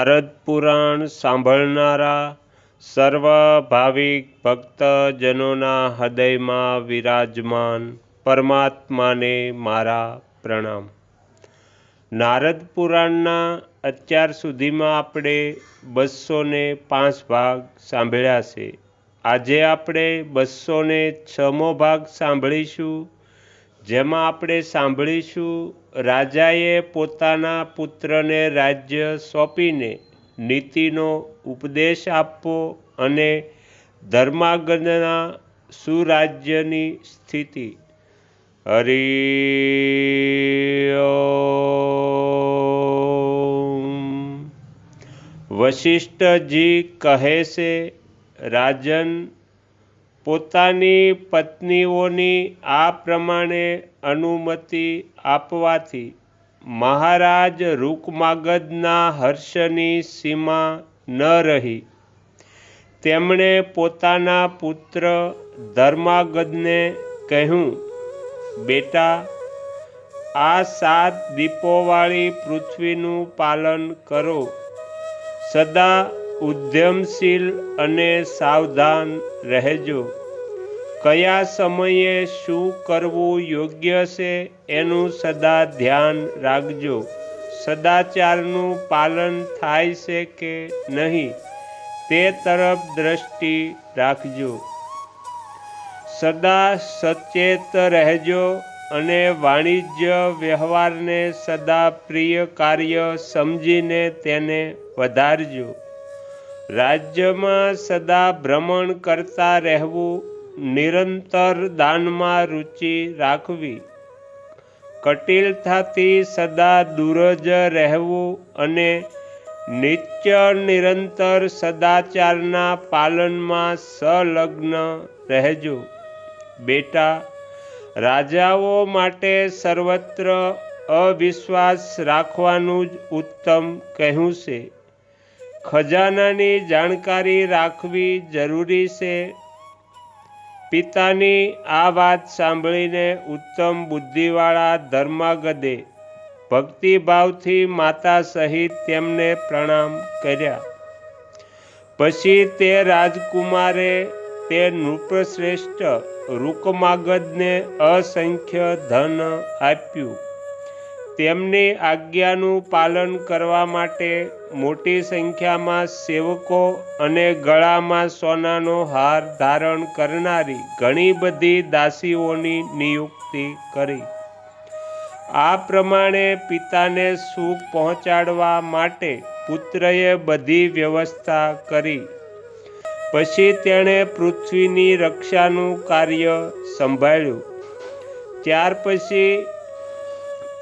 નારદ પુરાણ સાંભળનારા સર્વ ભાવિક ભક્તજનોના હૃદયમાં વિરાજમાન પરમાત્માને મારા પ્રણામ. નારદ પુરાણના અત્યાર સુધીમાં આપણે બસો ને પાંચ ભાગ સાંભળ્યા છે. આજે આપણે બસો ને છમો ભાગ સાંભળીશું. જેમાં આપણે સાંભળીશું રાજાએ પોતાના પુત્રને રાજ્ય સોંપીને નીતિનો ઉપદેશ આપવો અને ધર્માગના સુરાજ્યની સ્થિતિ. હરિ વશિષ્ઠજી કહે છે, રાજન પોતાની પત્નીઓની આ પ્રમાણે અનુમતિ આપવાથી મહારાજ રૂકમાગદના હર્ષની સીમા ન રહી. તેમણે પોતાના પુત્ર ધર્માગદને કહ્યું, બેટા, આ સાત દીપોવાળી પૃથ્વીનું પાલન કરો. સદા ઉદ્યમશીલ અને સાવધાન રહેજો. કયા સમયે શું કરવું યોગ્ય છે એનું સદા ધ્યાન રાખજો. સદાચારનું પાલન થાય છે કે નહીં તે તરફ દ્રષ્ટિ રાખજો. સદા સચેત રહેજો અને વાણિજ્ય વ્યવહારને સદા પ્રિય કાર્ય સમજીને તેને વધારજો. રાજ્યમાં સદા ભ્રમણ કરતા રહેવું, નિરંતર દાનમાં રુચિ રાખવી. કટિલતાથી સદા દૂર જ રહેવું અને નિત્ય નિરંતર સદાચારના પાલનમાં સંલગ્ન રહેજો. બેટા, રાજાઓ માટે સર્વત્ર અવિશ્વાસ રાખવાનું જ ઉત્તમ કહ્યું છે. ખજાનાની જાણકારી રાખવી જરૂરી છે. પિતાની આ વાત સાંભળીને ઉત્તમ બુદ્ધિવાળા ધર્માગદે ભક્તિભાવથી માતા સહિત તેમને પ્રણામ કર્યા. પછી તે રાજકુમારે તે નૃપશ્રેષ્ઠ રૂકમાગદને અસંખ્ય ધન આપ્યું. તેમની આજ્ઞાનું પાલન કરવા માટે મોટી સંખ્યામાં સેવકો અને ગળામાં સોનાનો હાર ધારણ કરનારી ઘણી બધી દાસીઓની નિયુક્તિ કરી. આ પ્રમાણે પિતાને સુખ પહોંચાડવા માટે પુત્રએ બધી વ્યવસ્થા કરી. પછી તેણે પૃથ્વીની રક્ષાનું કાર્ય સંભાળ્યું. ત્યાર પછી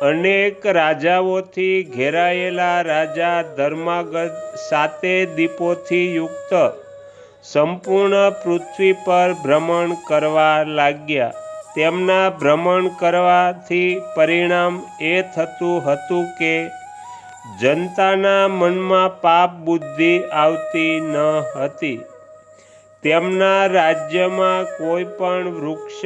અનેક રાજાઓથી ઘેરાયેલા રાજા ધર્માગત સાતે દીપોથી યુક્ત. સંપૂર્ણ પૃથ્વી પર ભ્રમણ કરવા લાગ્યા. તેમના ભ્રમણ કરવાથી પરિણામ એ થતું હતું કે જનતાના મનમાં પાપ બુદ્ધિ આવતી ન હતી. તેમના રાજ્યમાં કોઈ પણ વૃક્ષ,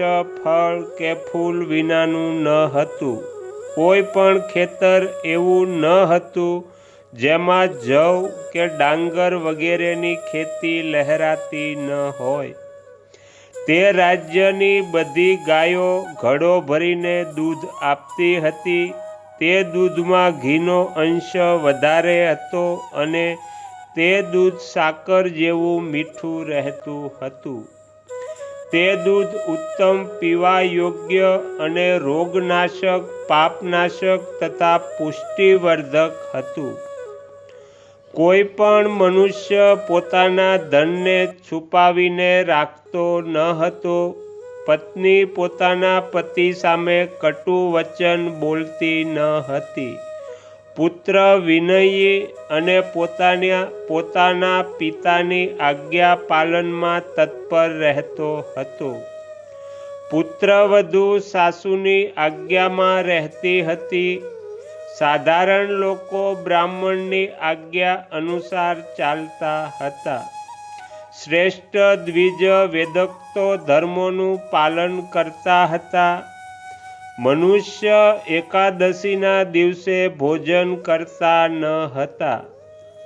ફળ કે ફૂલ વિનાનું ન હતું. કોઈ પણ ખેતર એવું ન હતું જેમાં જવ કે ડાંગર વગેરેની ખેતી લહેરાતી ન હોય. તે રાજ્યની બધી ગાયો ઘડો ભરીને દૂધ આપતી હતી. તે દૂધમાં ઘીનો અંશ વધારે હતો અને તે દૂધ સાકર જેવું મીઠું રહેતું હતું. તે દૂધ ઉત્તમ પીવા યોગ્ય અને રોગનાશક, પાપનાશક તથા પુષ્ટિવર્ધક હતું. કોઈ પણ મનુષ્ય પોતાના ધનને છુપાવીને રાખતો ન હતો. પત્ની પોતાના પતિ સામે કટુ વચન બોલતી ન હતી. પુત્ર વિનયી અને પોતાના પોતાના પિતાની આજ્ઞા પાલનમાં તત્પર રહેતો હતો. પુત્ર વધુ સાસુની આજ્ઞામાં રહેતી હતી. સાધારણ લોકો બ્રાહ્મણની આજ્ઞા અનુસાર ચાલતા હતા. શ્રેષ્ઠ દ્વિજ વેદક્તો ધર્મોનું પાલન કરતા હતા. મનુષ્ય એકાદશીના દિવસે ભોજન કરતા ન હતા.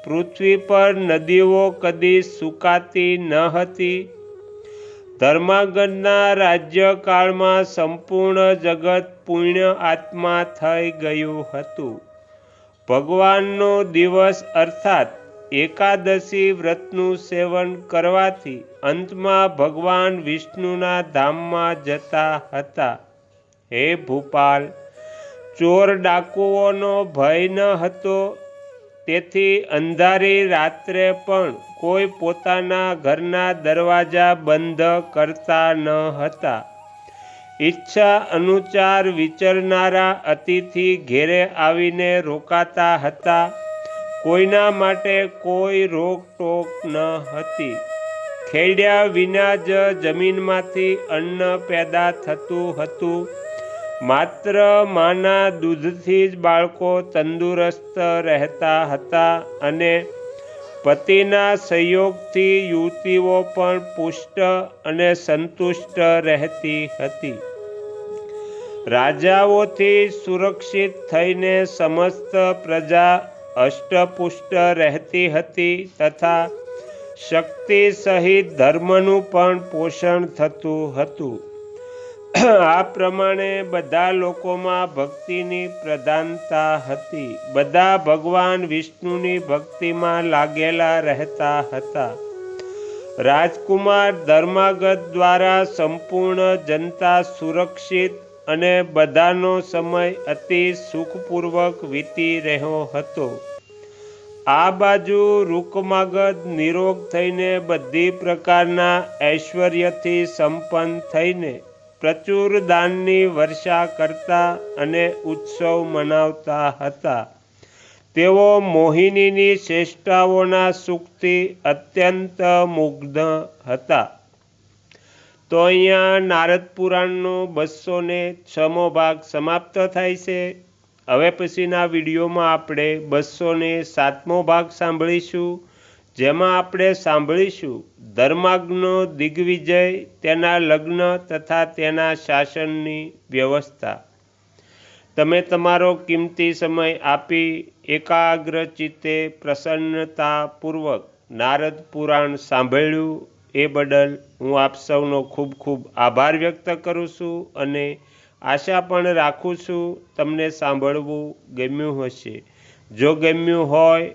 પૃથ્વી પર નદીઓ કદી સુકાતી ન હતી. ધર્માગનના રાજ્યકાળમાં સંપૂર્ણ જગત પુણ્ય આત્મા થઈ ગયું હતું. ભગવાનનો દિવસ અર્થાત એકાદશી વ્રતનું સેવન કરવાથી અંતમાં ભગવાન વિષ્ણુના ધામમાં જતા હતા. હે ભૂપાલ, ચોર ડાકુઓનો ભય ન હતો. તેથી અંધારી રાત્રે પણ કોઈ પોતાના ઘરના દરવાજા બંધ કરતા ન હતા. ઈચ્છા અનુચાર વિચરનારા અતિથિ ઘેરે આવીને રોકાતા હતા. કોઈના માટે કોઈ રોકટોક ન હતી. ખેડ્યા વિના જ જમીનમાંથી અન્ન પેદા થતું હતું. માત્ર માના દૂધથી જ બાળકો તંદુરસ્ત રહેતા હતા અને પતિના સહયોગથી યુવતીઓ પણ પુષ્ટ અને સંતુષ્ટ રહેતી હતી. રાજાઓથી સુરક્ષિત થઈને સમસ્ત પ્રજા અષ્ટપુષ્ટ રહેતી હતી તથા શક્તિ સહિત ધર્મનું પણ પોષણ થતું હતું. આ પ્રમાણે બધા લોકોમાં ભક્તિની પ્રધાનતા હતી. બધા ભગવાન વિષ્ણુની ભક્તિમાં લાગેલા રહેતા હતા. રાજકુમાર ધર્માગત દ્વારા સંપૂર્ણ જનતા સુરક્ષિત અને બધાનો સમય અતિ સુખપૂર્વક વીતી રહ્યો હતો. આ બાજુ રૂકમાગધ નિરોગ થઈને બધી પ્રકારના ઐશ્વર્યથી સંપન્ન થઈને પ્રચુર દાનની વર્ષા કરતા અને ઉત્સવ મનાવતા હતા. તેઓ મોહિનીની શ્રેષ્ઠાઓના સુખથી અત્યંત મુગ્ધ હતા. તો અહીંયા નારદ પુરાણનો બસો ને છમો ભાગ સમાપ્ત થાય છે. હવે પછીના વિડીયોમાં આપણે બસો ને સાતમો ભાગ સાંભળીશું. જેમાં આપણે સાંભળીશું ધર્માગ્નો દિગ્વિજય, તેના લગ્ન તથા તેના શાસનની વ્યવસ્થા. તમે તમારો કિંમતી સમય આપી એકાગ્ર ચિત્તે પ્રસન્નતાપૂર્વક નારદ પુરાણ સાંભળ્યું એ બદલ હું આપ સૌનો ખૂબ ખૂબ આભાર વ્યક્ત કરું છું અને આશા પણ રાખું છું તમને સાંભળવું ગમ્યું હશે. જો ગમ્યું હોય